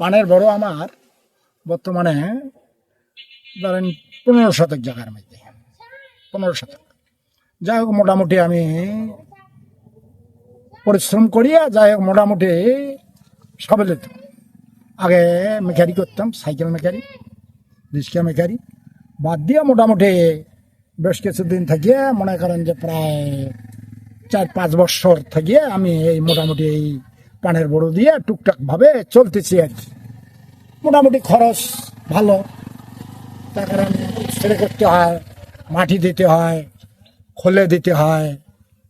পানের বড় আমার বর্তমানে ধরেন পনেরো শতক জায়গার মধ্যে। পনেরো শতক। যাই হোক, মোটামুটি আমি পরিশ্রম করিয়া যাই হোক, মোটামুটি সবেলে তো। আগে মেকারি করতাম, সাইকেল মেকারি, রিক্সা মেকারি। বাদ দিয়ে মোটামুটি বেশ কিছুদিন থাকিয়ে মনে করেন যে প্রায় চার পাঁচ বছর থেকে আমি এই মোটামুটি এই পানের বড়ো দিয়ে টুকটাক ভাবে চলতেছি আর কি। মোটামুটি খরচ ভালো। তার কারণ ছেড়ে করতে হয়, মাটি দিতে হয়, খোলে দিতে হয়,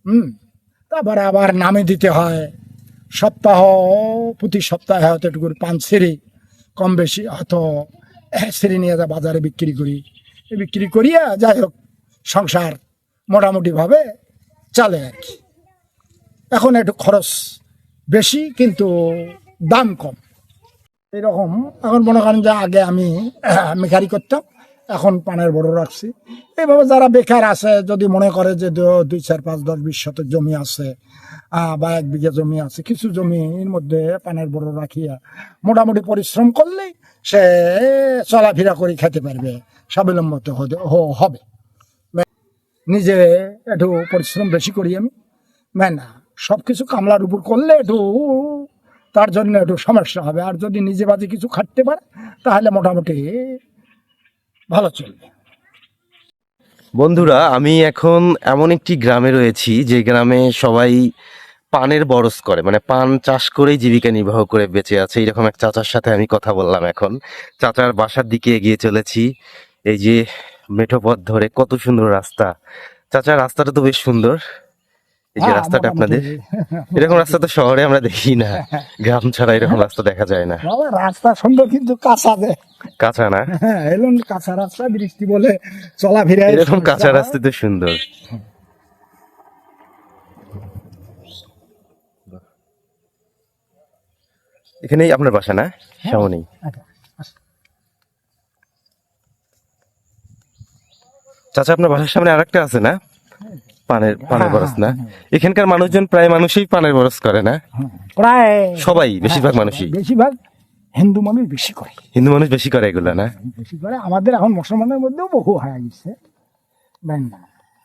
হুম? তারপরে আবার নামে দিতে হয়। সপ্তাহ, প্রতি সপ্তাহে হয়তো একটু করে পাঁচ সিঁড়ি কম বেশি হয়তো সিঁড়ি নিয়ে যা বাজারে বিক্রি করি। বিক্রি করিয়া যাই হোক, সংসার মোটামুটিভাবে চলে আর কি। এখন একটু খরচ বেশি, কিন্তু দাম কম। এরকম এখন মনে করেন যে আগে আমি মেকারি করতাম, এখন পানের বড় রাখছি। এইভাবে যারা বেকার আছে, যদি মনে করে যে দুই, চার, পাঁচ, দশ, বিশ শতক জমি আছে বা এক বিঘা জমি আছে, কিছু জমির মধ্যে পানের বড় রাখিয়া মোটামুটি পরিশ্রম করলেই সে চলাফেরা করে খেতে পারবে, স্বাবলম্বত হবে। নিজে একটু পরিশ্রম বেশি করি আমি। না সব কিছু কামলার উপর করলে একটু তার জন্য একটু সমস্যা হবে। আর যদি নিজে বাজে কিছু খাটতে পারে, তাহলে মোটামুটি ভালো চলবে। বন্ধুরা, আমি এখন এমন একটি গ্রামে রয়েছি, যে গ্রামে সবাই পানের বরস করে। মানে পান চাষ করেই জীবিকা নির্বাহ করে বেঁচে আছে। এরকম এক চাচার সাথে আমি কথা বললাম এখন। চাচার বাসার দিকে এগিয়ে চলেছি। এই যে মেঠো পথ ধরে কত সুন্দর রাস্তা। চাচার রাস্তাটা তো বেশ সুন্দর। এই যে হ্যাঁ, রাস্তাটা আপনাদের এরকম রাস্তা তো শহরে আমরা দেখি না। গ্রাম ছাড়া এরকম রাস্তা দেখা যায় না। রাস্তা সুন্দর কিন্তু কাঁচা কাঁচা না? হ্যাঁ এলো কাঁচা রাস্তা বৃষ্টি বলে চলাফেরা এরকম কাঁচা রাস্তা তো সুন্দর। এখানেই আপনার বাসা না? সামনেই। চাচা আপনার বাসার সামনে আরেকটা আছে না? পানের পানের হ্যাঁ, বরস না? এখানকার মানুষজন প্রায় মানুষই পানের বরস করে না? প্রায় সবাই বেশিরভাগ মানুষই। বেশিরভাগ হিন্দু মানুষ বেশি করে। হিন্দু মানুষ বেশি করে এগুলো না? বেশি করে। আমাদের এখন মুসলমানের মধ্যেও বহু হয়ে গেছে।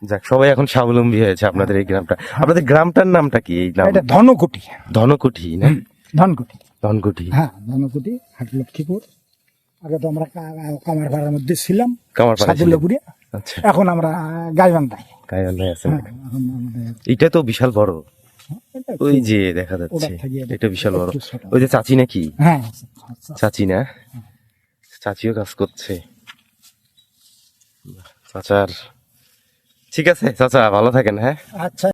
যাক সবাই এখন স্বাবলম্বী হয়েছে আপনাদের এই গ্রামটা। আপনাদের গ্রামটার নামটা কি এই এটা ধনকুটি। ধনকুঠি না? ধনকুটি। ধনকুঠি হ্যাঁ ধনকুটি হাট লক্ষ্মীপুর আগে তো আমরা কামারপাড়ার মধ্যে ছিলাম কামারপাড়া। আচ্ছা। এখন আমরা গাইবান্ধায়। হ্যাঁ এটা তো বিশাল বড়। ওই যে দেখা যাচ্ছে এটা বিশাল বড়। ওই যে চাচি নাকি? হ্যাঁ আচ্ছা, চাচি না? চাচিও কাজ করছে। চাচার। ঠিক আছে চাচা ভালো থাকেন হ্যাঁ? আচ্ছা।